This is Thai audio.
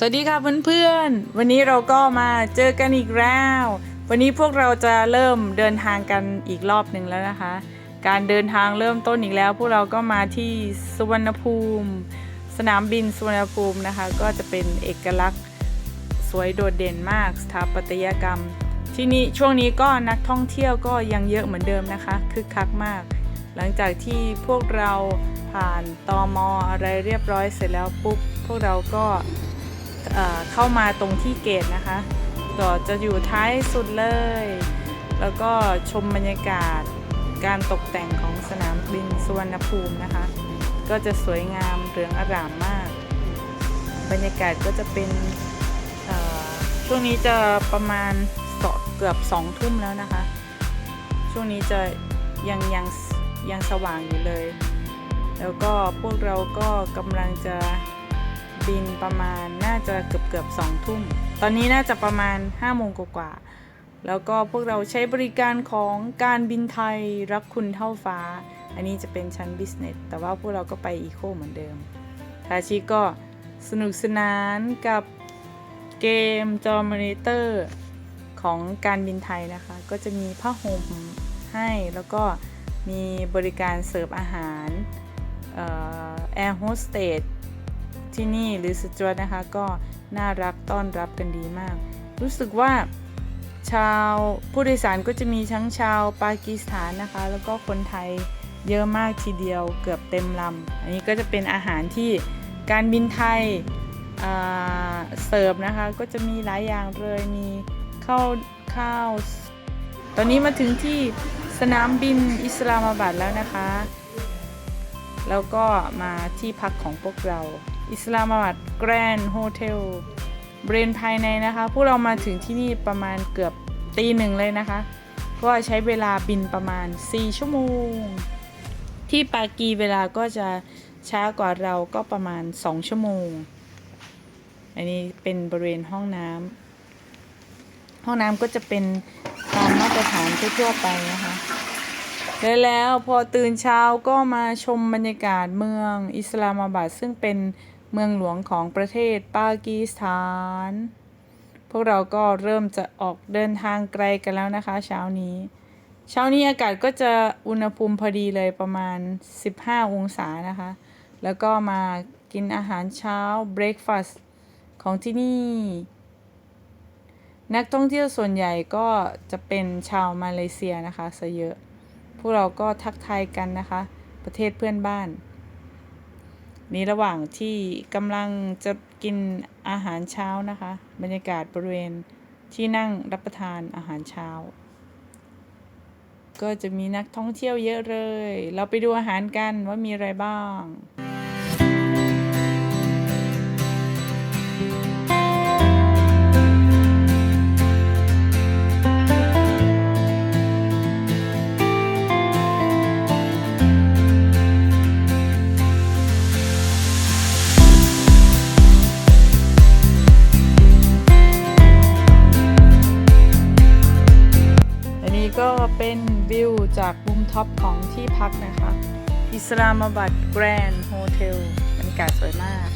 สวัสดีค่ะเพื่อนๆ วันนี้เราก็มาเจอกันอีกแล้ว วันนี้พวกเราจะเริ่มเดินทางกันอีกรอบหนึ่งแล้วนะคะ การเดินทางเริ่มต้นอีกแล้ว พวกเราก็มาที่สุวรรณภูมิ สนามบินสุวรรณภูมินะคะ ก็จะเป็นเอกลักษณ์สวยโดดเด่นมากสถาปัตยกรรม ที่นี่ช่วงนี้ก็นักท่องเที่ยวก็ยังเยอะเหมือนเดิมนะคะคึกคักมาก หลังจากที่พวกเราผ่านตอมออะไรเรียบร้อยเสร็จแล้วปุ๊บพวกเราก็ เเข้ามาตรงที่เกตนะคะก็จะอยู่ท้ายสุดเลย แล้วก็ชมบรรยากาศการตกแต่งของสนามบินสุวรรณภูมินะคะ ก็จะสวยงามเหลืองอร่ามมาก บรรยากาศก็จะเป็นช่วงนี้จะประมาณเกือบสองทุ่มแล้วนะคะ ช่วงนี้จะยังยังยังสว่างอยู่เลย แล้วก็พวกเราก็กำลังจะ บินประมาณน่าจะเกือบเกือบสองทุ่ม ตอนนี้น่าจะประมาณ5้าโมงกว่าๆแล้วก็พวกเราใช้บริการของการบินไทยรักคุณเท่าฟ้า อันนี้จะเป็นชั้นบิสเนสแต่ว่าพวกเราก็ไปอีโคเหมือนเดิม ทาชิก็สนุกสนานกับเกมจอมอนิเตอร์ของการบินไทยนะคะ ก็จะมีผ้าห่มให้แล้วก็มีบริการเสิร์ฟอาหารแอร์โฮสเตส ที่นี่หรือสจวตนะคะก็น่ารักต้อนรับกันดีมาก รู้สึกว่าชาวผู้โดยสารก็จะมีทั้งชาวปากีสถานนะคะ แล้วก็คนไทยเยอะมากทีเดียวเกือบเต็มลำ อันนี้ก็จะเป็นอาหารที่การบินไทยเสิร์ฟนะคะ ก็จะมีหลายอย่างเลยมีข้าวข้าว ตอนนี้มาถึงที่สนามบินอิสลามาบัดแล้วนะคะ แล้วก็มาที่พักของพวกเรา อิสลามาบัดแกรนด์โฮเทลบริเวณภายในนะคะ พวกเรามาถึงที่นี่ประมาณเกือบตีหนึ่งเลยนะคะ ก็ใช้เวลาบินประมาณ 4 ชั่วโมง ที่ปากีเวลาก็จะช้ากว่าเราก็ประมาณ 2 ชั่วโมง อันนี้เป็นบริเวณห้องน้ำห้องน้ำก็จะเป็นตามมาตรฐานทั่วไปนะคะและแล้วพอตื่นเช้าก็มาชมบรรยากาศเมืองอิสลามาบัดซึ่งเป็น เมืองหลวงของประเทศปากีสถาน พวกเราก็เริ่มจะออกเดินทางไกลกันแล้วนะคะ เช้านี้ เช้านี้อากาศก็จะอุณหภูมิพอดีเลยประมาณ 15 องศานะคะ แล้วก็มากินอาหารเช้าเบร a ฟาสต์ของที่นี่ นักท่องเที่ยวส่วนใหญ่ก็จะเป็นชาวมาเลเซียนะคะซะเยอะ พวกเราก็ทักทายกันนะคะ ประเทศเพื่อนบ้าน นี้ระหว่างที่กำลังจะกินอาหารเช้านะคะ บรรยากาศบริเวณที่นั่งรับประทานอาหารเช้า ก็จะมีนักท่องเที่ยวเยอะเลย เราไปดูอาหารกันว่ามีอะไรบ้าง เป็นวิวจากมุมท็อปของที่พักนะคะ อิสลามาบัดแกรนด์โฮเทลบรรยากาศสวยมาก